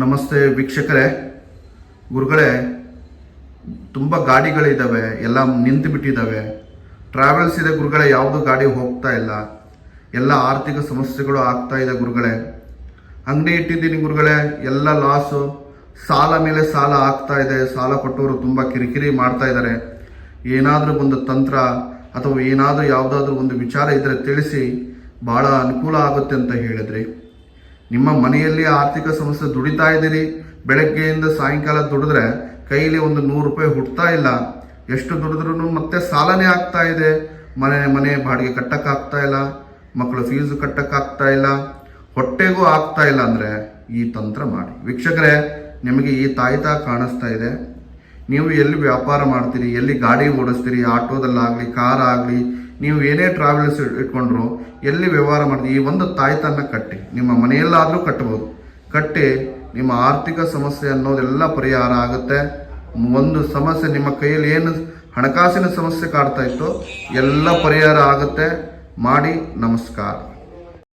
ನಮಸ್ತೆ ವೀಕ್ಷಕರೇ. ಗುರುಗಳೇ, ತುಂಬ ಗಾಡಿಗಳಿದ್ದಾವೆ ಎಲ್ಲ ನಿಂತು ಬಿಟ್ಟಿದ್ದಾವೆ ಟ್ರಾವೆಲ್ಸ್ ಇದೆ ಗುರುಗಳೇ, ಯಾವುದು ಗಾಡಿ ಹೋಗ್ತಾ ಇಲ್ಲ. ಎಲ್ಲ ಆರ್ಥಿಕ ಸಮಸ್ಯೆಗಳು ಆಗ್ತಾ ಇದೆ ಗುರುಗಳೇ. ಅಂಗಡಿ ಇಟ್ಟಿದ್ದೀನಿ ಗುರುಗಳೇ, ಎಲ್ಲ ಲಾಸು ಸಾಲ ಮೇಲೆ ಸಾಲ ಆಗ್ತಾ ಇದೆ, ಸಾಲ ಕೊಟ್ಟವರು ತುಂಬ ಕಿರಿಕಿರಿ ಮಾಡ್ತಾ ಇದ್ದಾರೆ ಏನಾದರೂ ಒಂದು ತಂತ್ರ ಅಥವಾ ಏನಾದರೂ ಯಾವುದಾದ್ರೂ ಒಂದು ವಿಚಾರ ಇದ್ದರೆ ತಿಳಿಸಿ, ಭಾಳ ಅನುಕೂಲ ಆಗುತ್ತೆ ಅಂತ ಹೇಳಿದ್ರಿ. ನಿಮ್ಮ ಮನೆಯಲ್ಲಿ ಆರ್ಥಿಕ ಸಮಸ್ಯೆ ದುಡಿತಾ ಇದ್ದೀರಿ, ಬೆಳಗ್ಗೆಯಿಂದ ಸಾಯಂಕಾಲ ದುಡಿದ್ರೆ ಕೈಲಿ ಒಂದು ನೂರು ರೂಪಾಯಿ ಹುಟ್ತಾ ಇಲ್ಲ. ಎಷ್ಟು ದುಡಿದ್ರೂ ಮತ್ತೆ ಸಾಲನೇ ಆಗ್ತಾ ಇದೆ. ಮನೆ ಮನೆ ಬಾಡಿಗೆ ಕಟ್ಟಕ್ಕಾಗ್ತಾ ಇಲ್ಲ, ಮಕ್ಕಳು ಫೀಸು ಕಟ್ಟಕ್ಕಾಗ್ತಾ ಇಲ್ಲ, ಹೊಟ್ಟೆಗೂ ಆಗ್ತಾ ಇಲ್ಲ ಅಂದರೆ ಈ ತಂತ್ರ ಮಾಡಿ. ವೀಕ್ಷಕರೇ, ನಿಮಗೆ ಈ ತಾಯ್ತ ಕಾಣಿಸ್ತಾ ಇದೆ. ನೀವು ಎಲ್ಲಿ ವ್ಯಾಪಾರ ಮಾಡ್ತೀರಿ, ಎಲ್ಲಿ ಗಾಡಿ ಓಡಿಸ್ತೀರಿ, ಆಟೋದಲ್ಲಾಗಲಿ ಕಾರ್ ಆಗಲಿ ನೀವು ಏನೇ ಟ್ರಾವೆಲ್ಸ್ ಇಟ್ಕೊಂಡ್ರು, ಎಲ್ಲಿ ವ್ಯವಹಾರ ಮಾಡಿದ್ರು, ಈ ಒಂದು ತಾಯ್ತನ್ನ ಕಟ್ಟಿ, ನಿಮ್ಮ ಮನೆಯಲ್ಲಾದರೂ ಕಟ್ಟಬಹುದು ಕಟ್ಟಿ, ನಿಮ್ಮ ಆರ್ಥಿಕ ಸಮಸ್ಯೆ ಅನ್ನೋದೆಲ್ಲ ಪರಿಹಾರ ಆಗುತ್ತೆ. ಒಂದು ಸಮಸ್ಯೆ ನಿಮ್ಮ ಕೈಯಲ್ಲಿ ಏನು ಹಣಕಾಸಿನ ಸಮಸ್ಯೆ ಕಾಡ್ತಾ ಇತ್ತು, ಎಲ್ಲ ಪರಿಹಾರ ಆಗುತ್ತೆ. ಮಾಡಿ ನಮಸ್ಕಾರ.